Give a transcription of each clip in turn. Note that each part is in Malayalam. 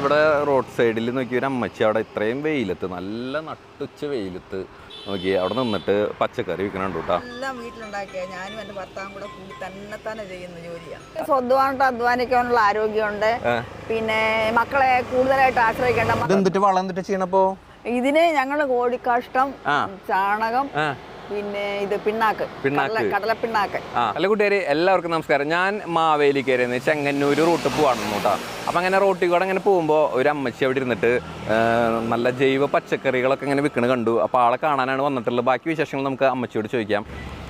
ഇവിടെ റോഡ് സൈഡിൽ നോക്കി ഒരു അമ്മച്ചി അവിടെ ഇത്രയും വെയിലത്ത് നല്ല നട്ടുച്ച വെയിലത്ത് നോക്കി അവിടെ നിന്നിട്ട് പച്ചക്കറി വിൽക്കണുണ്ട് കേട്ടോ എല്ലാം വീട്ടിലുണ്ടാക്കിയ. ഞാനും എന്റെ ഭർത്താവും കൂടെ കൂടി തന്നെ തന്നെ ചെയ്യുന്ന ജോലിയാണ് സ്വന്തമായിട്ട് അധ്വാനിക്കാനുള്ള ആരോഗ്യമുണ്ട്. പിന്നെ മക്കളെ കൂടുതലായിട്ട് ആശ്രയിക്കേണ്ട എന്തിട്ട് വളം എന്തിട്ട് ചെയ്യണപ്പോ? ഇതിന് ഞങ്ങൾ കോഴിക്കാഷ്ടം ചാണകം പിന്നെ ഇത് പിണ്ണാക്ക്. പിണ്ണാക്ക്. കടല- പിണ്ണാക്ക്. ആ. അല്ല കൂട്ടുകാര് എല്ലാവർക്കും നമസ്കാരം. ഞാൻ മാവേലി മാവേലിക്കരന്ന് ചെങ്ങന്നൂർ റൂട്ട് പോവാണ് കേട്ടോ. അപ്പം അങ്ങനെ റോട്ടിൽ കൂടെ അങ്ങനെ പോകുമ്പോൾ ഒരു അമ്മച്ചി അവിടെ ഇരുന്നിട്ട് നല്ല ജൈവ പച്ചക്കറികളൊക്കെ ഇങ്ങനെ വിൽക്കണ കണ്ടു. അപ്പോൾ ആളെ കാണാനാണ് വന്നിട്ടുള്ളത്. ബാക്കി വിശേഷങ്ങൾ നമുക്ക് അമ്മച്ചിയോട് ചോദിക്കാം.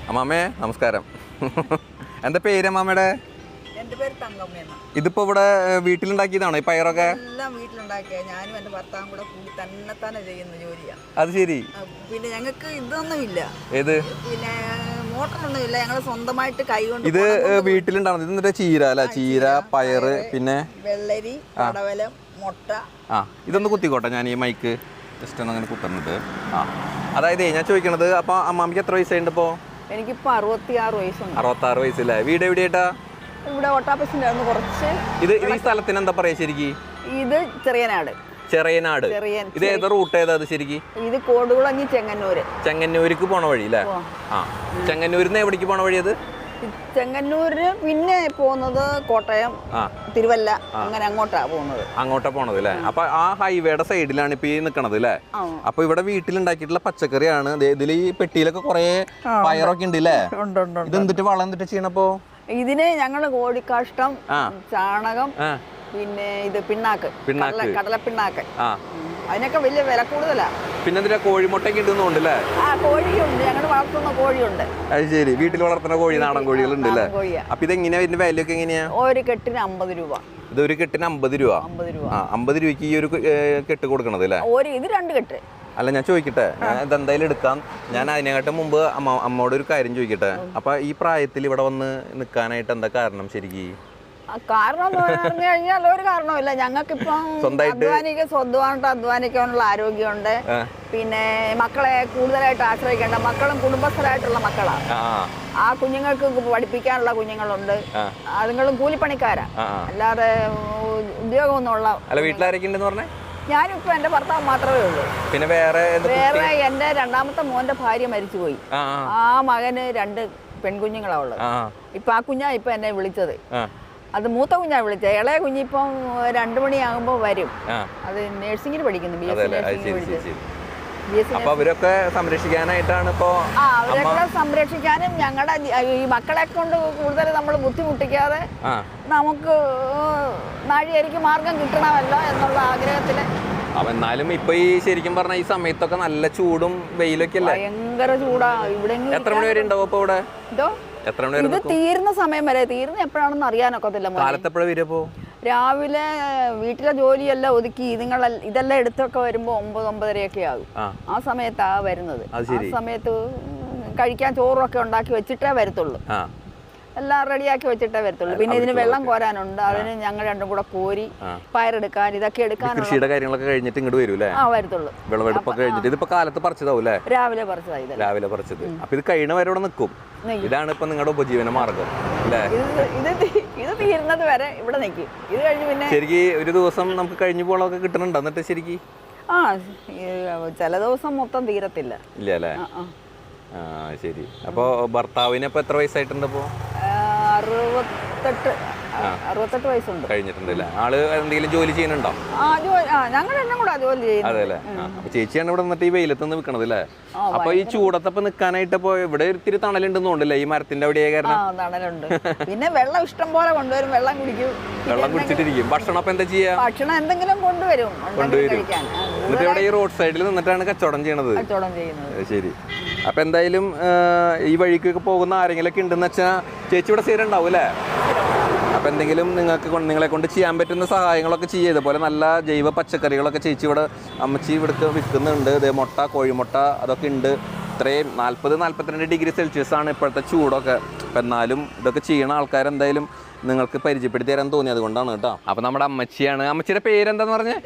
അമ്മാമേ നമസ്കാരം. എന്താ പേര് അമ്മാമ്മയുടെ എന്റെ പേര് ഇതിപ്പോൾ ഇവിടെ വീട്ടിലുണ്ടാക്കിയതാണോ ഈ പയറൊക്കെ? എല്ലാം വീട്ടിലുണ്ടാക്കിയ ഞാനും എന്റെ ഭർത്താവും കൂടെ കൂടി തന്നെ തന്നെ ചെയ്യുന്ന ജോലിയാണ് അത് ശരി. പിന്നെ ഞങ്ങൾക്ക് ഇതൊന്നുമില്ല. ഏത്? പിന്നെ മോട്ടറൊന്നുമില്ല. ഞങ്ങൾ സ്വന്തമായിട്ട് കൈകൊണ്ട് ഇത് വീട്ടിലുണ്ടാവുന്നത് ഇത് എന്നിട്ട് ചീര അല്ല? ചീര പയറ് പിന്നെ? വെള്ളരി കടവലം മുട്ട. ആ ഇതൊന്ന് കുത്തിക്കോട്ടെ. ഞാൻ ഈ മൈക്ക് ജസ്റ്റ് ഒന്ന് അങ്ങനെ കുത്തുന്നുണ്ട് ആ. അതായത് ഞാൻ ചോദിക്കണത് അപ്പോൾ അമ്മാമിക്ക് എത്ര വയസ്സുണ്ട് ഇപ്പോൾ എനിക്കിപ്പോൾ അറുപത്തിയാറ് വയസ്സുണ്ട്. അറുപത്താറ് വയസ്സില്ലേ? വീട് എവിടെയായിട്ടാ ഇവിടെ ഒട്ടാപ്പസിന്റെ അന്ന് കുറച്ച് ഇത് ഈ സ്ഥലത്തിന് എന്താ പറയാ ശരിക്കും? ഇത് ചെറിയനാട്. ചെറിയനാട്. ഇത് ഏത് റൂട്ട് ഏതാ അത് ശരിക്ക്? ഇത് കോടുകുളങ്ങി ചെങ്ങന്നൂര് ചെങ്ങന്നൂർക്ക് പോണ വഴി അല്ലേ? ആ. ചെങ്ങന്നൂരിന്ന് എവിടേക്ക് പോണ വഴി അത്? ചെങ്ങന്നൂര് പിന്നെ പോകുന്നത് കോട്ടയം തിരുവല്ല അങ്ങനെ അങ്ങോട്ടാ പോകുന്നത്. അങ്ങോട്ടാ പോണത് അല്ലേ? അപ്പൊ ആ ഹൈവേയുടെ സൈഡിലാണ് ഇപ്പൊ ഈ നിക്കണത് അല്ലേ? അപ്പൊ ഇവിടെ വീട്ടിലുണ്ടാക്കിയിട്ടുള്ള പച്ചക്കറിയാണ്. ഇതിൽ ഈ പെട്ടിയിലൊക്കെ കുറെ പയറൊക്കെ ഉണ്ട് അല്ലേ ഇത് എന്തിട്ട് വളം എന്തിട്ട് ചെയ്യണപ്പോ? ഇതിന് ഞങ്ങൾ കോഴിക്കാഷ്ടം. ചാണകം പിന്നെ ഇത് പിണ്ണാക്ക് പിണ്ണാക്ക്. കടലപ്പിണ്ണാക്ക്. അതിനൊക്കെ വലിയ വില കൂടുതലാ. പിന്നെ ഉണ്ടെന്നുണ്ട് അല്ലേ ആ കോഴിയുണ്ട്. ഞങ്ങൾ വളർത്തുന്ന കോഴിയുണ്ട്. അത് ശരി. വീട്ടിൽ വളർത്തുന്ന കോഴി നാടൻ കോഴികളുണ്ട് അല്ലേ? അപ്പൊ ഇത് എങ്ങനെയാ ഇതിന്റെ വിലയൊക്കെ എങ്ങനെയാ? ഒരു കെട്ടിന് അമ്പത് രൂപ. ഇത് ഒരു കെട്ടിന് അമ്പത് രൂപ. ആ അമ്പത് രൂപയ്ക്ക് ഈ ഒരു കെട്ട് കൊടുക്കണത് അല്ലേ? ഇത് രണ്ട് കെട്ട്. അല്ല ഞാൻ ചോദിക്കട്ടെ. ഞാൻ ഇതെന്തായാലും എടുക്കാം. ഞാൻ അതിനെക്കാട്ടും മുമ്പ് അമ്മ അമ്മോട് ഒരു കാര്യം ചോദിക്കട്ടെ. അപ്പൊ ഈ പ്രായത്തിൽ ഇവിടെ വന്ന് നിൽക്കാനായിട്ട് എന്താ കാരണം ശരിക്കും? കാരണം എന്ന് പറഞ്ഞു കഴിഞ്ഞാൽ ഒരു കാരണമില്ല ഞങ്ങൾക്കിപ്പം? അധ്വാനിക്ക സ്വന്തമായിട്ട് അധ്വാനിക്കാനുള്ള ആരോഗ്യമുണ്ട്. പിന്നെ മക്കളെ കൂടുതലായിട്ട് ആശ്രയിക്കേണ്ട മക്കളും കുടുംബസ്ഥരായിട്ടുള്ള മക്കളാണ്. ആ കുഞ്ഞുങ്ങൾക്ക് പഠിപ്പിക്കാനുള്ള കുഞ്ഞുങ്ങളുണ്ട്. അതുങ്ങളും കൂലിപ്പണിക്കാരാ. അല്ലാതെ ഉദ്യോഗമൊന്നുമുള്ള അല്ല പറഞ്ഞേ? ഞാനിപ്പോൾ എന്റെ ഭർത്താവ് മാത്രമേ ഉള്ളൂ. പിന്നെ വേറെ വേറെ എന്റെ രണ്ടാമത്തെ മോന്റെ ഭാര്യ മരിച്ചുപോയി. ആ മകന് രണ്ട് പെൺകുഞ്ഞുങ്ങളാ ഉള്ളത്. ആ ആ. കുഞ്ഞാ ഇപ്പൊ എന്നെ വിളിച്ചത്. അത് മൂത്ത കുഞ്ഞാ വിളിച്ചത്. ഇളയ കുഞ്ഞിപ്പം രണ്ടു മണിയാകുമ്പോ വരും. അത് നഴ്സിംഗിന് പഠിക്കുന്നു ബി എസ് സി നേഴ്സിംഗിന് പഠിച്ചത് അപ്പൊ അവരൊക്കെ സംരക്ഷിക്കാനായിട്ടാണ് ഇപ്പോ അവരൊക്കെ സംരക്ഷിക്കാനും ഞങ്ങളുടെ ഈ മക്കളെ കൊണ്ട് കൂടുതൽ നമ്മൾ ബുദ്ധിമുട്ടിക്കാതെ നമുക്ക് നാഴികരിക്ക് മാർഗം കിട്ടണമല്ലോ എന്നുള്ള ആഗ്രഹത്തിൽ. അപ്പൊ എന്നാലും ഇപ്പൊ ഈ ശരിക്കും പറഞ്ഞ ഈ സമയത്തൊക്കെ നല്ല ചൂടും വെയിലൊക്കെ അല്ലേ? ഭയങ്കര ചൂടാ. ഇവിടെ എത്ര മണി വരെ ഉണ്ടാവും ഇവിടെ? എത്ര മണി വരെ ഇത് തീരുന്ന സമയം വരെ. തീരുന്ന എപ്പോഴാണെന്ന് അറിയാനൊക്കത്തില്ല മോനെ. വരുമ്പോ രാവിലെ വീട്ടിലെ ജോലിയെല്ലാം ഒതുക്കി ഇതുങ്ങൾ ഇതെല്ലാം എടുത്തൊക്കെ വരുമ്പോൾ ഒമ്പത് ഒമ്പതരയൊക്കെ ആകും. ആ. സമയത്താ വരുന്നത്. ആ സമയത്ത് കഴിക്കാൻ ചോറൊക്കെ ഉണ്ടാക്കി വെച്ചിട്ടേ വരത്തുള്ളൂ. എല്ലാം റെഡിയാക്കി വെച്ചിട്ടേ വരത്തുള്ളൂ. പിന്നെ ഇതിന് വെള്ളം കോരാനുണ്ട്. അതിന് ഞങ്ങൾ രണ്ടും കൂടെ കോരി. പയറെടുക്കാൻ ഇതൊക്കെ എടുക്കാൻ കൃഷിയുടെ കാര്യങ്ങളൊക്കെ കഴിഞ്ഞിട്ട് ഇങ്ങോട്ട് വരും ആ വരത്തുള്ളൂ. വിളവെടുപ്പൊക്കെ കഴിഞ്ഞിട്ട് ഇതിപ്പോ കാലത്ത് പറിച്ചതാവും രാവിലെ പറിച്ചതായി രാവിലെ പറിച്ചത്. അപ്പൊ ഇത് കഴിയണ വരെ ഇവിടെ നിൽക്കും. ഇതാണ് ഇപ്പൊ നിങ്ങളുടെ ഉപജീവന മാർഗം അല്ലേ? ഇത് തീരുന്നത് വരെ ഇവിടെ നിൽക്കി ഇത് കഴിഞ്ഞ് പിന്നെ ശരിക്ക് ഒരു ദിവസം നമുക്ക് കഴിഞ്ഞു പോളൊക്കെ കിട്ടുന്നുണ്ടോ എന്നിട്ട് ശരിക്ക്? ആ ചില ദിവസം മൊത്തം തീരത്തില്ല. ഇല്ല അല്ലേ? ആ ശരി. അപ്പൊ ഭർത്താവിന് ഇപ്പൊ എത്ര വയസ്സായിട്ടുണ്ട് ഇപ്പോ? ആ, അറുപത്തെട്ട്. അറുപത്തെട്ട് വയസ്സുണ്ട്. കഴിഞ്ഞിട്ടുണ്ട് അല്ലേ? ആൾ എന്തെങ്കിലും ജോലി ചെയ്യുന്നുണ്ടോ? ഞങ്ങൾ എല്ലാം കൂടെ ജോലി ചെയ്യുന്നത് ചേച്ചിയാണ് ഇവിടെ നിന്നിട്ട് ഈ വെയിലത്ത് നിന്ന് വിൽക്കണത് അല്ലേ അപ്പൊ ഈ ചൂടത്തപ്പോ നിൽക്കാനായിട്ട് ഇപ്പൊ ഇവിടെ ഇത്തിരി തണലുണ്ടെന്ന് തോന്നില്ലേ ഈ മരത്തിന്റെ അവിടെ കാരണം? തണലുണ്ട്. പിന്നെ വെള്ളം ഇഷ്ടം പോലെ കൊണ്ടുവരും. വെള്ളം കുടിക്കും. വെള്ളം കുടിച്ചിട്ടിരിക്കും. ഭക്ഷണം അപ്പൊ എന്താ ചെയ്യാ? ഭക്ഷണം എന്തെങ്കിലും കൊണ്ടുവരും. കൊണ്ടുവരും. എന്നിട്ട് ഇവിടെ ഈ റോഡ് സൈഡിൽ നിന്നിട്ടാണ് കച്ചവടം ചെയ്യണത്. കച്ചവടം ചെയ്യുന്നത്. ശരി. അപ്പൊ എന്തായാലും ഈ വഴിക്കൊക്കെ പോകുന്ന ആരെങ്കിലും ഒക്കെ ഉണ്ടെന്ന് വെച്ചാൽ ചേച്ചി ഇവിടെ സ്ഥിരം ഉണ്ടാവും അല്ലേ? അപ്പൊ എന്തെങ്കിലും നിങ്ങൾക്ക് നിങ്ങളെ കൊണ്ട് ചെയ്യാൻ പറ്റുന്ന സഹായങ്ങളൊക്കെ ചെയ്യുക ഇതുപോലെ നല്ല ജൈവ പച്ചക്കറികളൊക്കെ ചേച്ചി ഇവിടെ അമ്മച്ചി ഇവിടുത്തെ വിൽക്കുന്നുണ്ട്. ഇതേ മുട്ട കോഴിമുട്ട അതൊക്കെ ഉണ്ട്. ഇത്രയും നാൽപ്പത് നാൽപ്പത്തിരണ്ട് ഡിഗ്രി സെൽഷ്യസ് ആണ് ഇപ്പോഴത്തെ ചൂടൊക്കെ. അപ്പം എന്നാലും ഇതൊക്കെ ചെയ്യണ ആൾക്കാരെന്തായാലും നിങ്ങൾക്ക് പരിചയപ്പെടുത്തി തരാൻ തോന്നി അതുകൊണ്ടാണ് കേട്ടോ. അപ്പം നമ്മുടെ അമ്മച്ചിയാണ്. അമ്മച്ചിയുടെ പേരെന്താന്ന് പറഞ്ഞേ?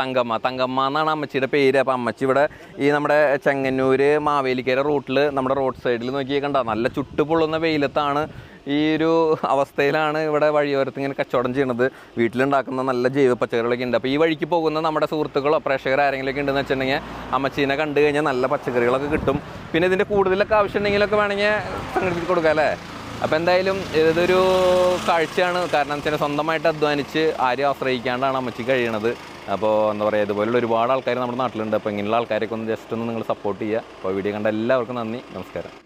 തങ്കമ്മ. തങ്കമ്മ എന്നാണ് അമ്മച്ചിയുടെ പേര്. അപ്പം അമ്മച്ചി ഇവിടെ ഈ നമ്മുടെ ചെങ്ങന്നൂർ മാവേലിക്കര റൂട്ടിൽ നമ്മുടെ റോഡ് സൈഡിൽ നോക്കിയേക്കണ്ട. നല്ല ചുട്ടുപൊള്ളുന്ന വെയിലത്താണ് ഈ ഒരു അവസ്ഥയിലാണ് ഇവിടെ വഴിയോരത്ത് ഇങ്ങനെ കച്ചവടം ചെയ്യുന്നത് വീട്ടിലുണ്ടാക്കുന്ന നല്ല ജൈവ പച്ചക്കറികളൊക്കെ ഉണ്ട്. അപ്പോൾ ഈ വഴിക്ക് പോകുന്ന നമ്മുടെ സുഹൃത്തുക്കളോ പ്രേക്ഷകർ ആരെങ്കിലുമൊക്കെ ഉണ്ടെന്ന് വെച്ചിട്ടുണ്ടെങ്കിൽ അമ്മച്ചീനെ കണ്ടു കഴിഞ്ഞാൽ നല്ല പച്ചക്കറികളൊക്കെ കിട്ടും. പിന്നെ ഇതിന്റെ കൂടുതലൊക്കെ ആവശ്യമുണ്ടെങ്കിലൊക്കെ വേണമെങ്കിൽ സംഘടിപ്പിച്ച് കൊടുക്കാം അല്ലേ? അപ്പോൾ എന്തായാലും ഇതൊരു കാഴ്ചയാണ്. കാരണം വെച്ചാൽ സ്വന്തമായിട്ട് അധ്വാനിച്ച് ആരും ആശ്രയിക്കാണ്ടാണ് അമ്മച്ചി കഴിയണത്. അപ്പോൾ എന്താ പറയുക ഇതുപോലുള്ള ഒരുപാട് ആൾക്കാർ നമ്മുടെ നാട്ടിലുണ്ട്. അപ്പോൾ ഇങ്ങനെയുള്ള ആൾക്കാരൊക്കെ ഒന്ന് ജസ്റ്റ് ഒന്ന് നിങ്ങൾ സപ്പോർട്ട് ചെയ്യുക. അപ്പോൾ വീഡിയോ കണ്ട എല്ലാവർക്കും നന്ദി. നമസ്കാരം.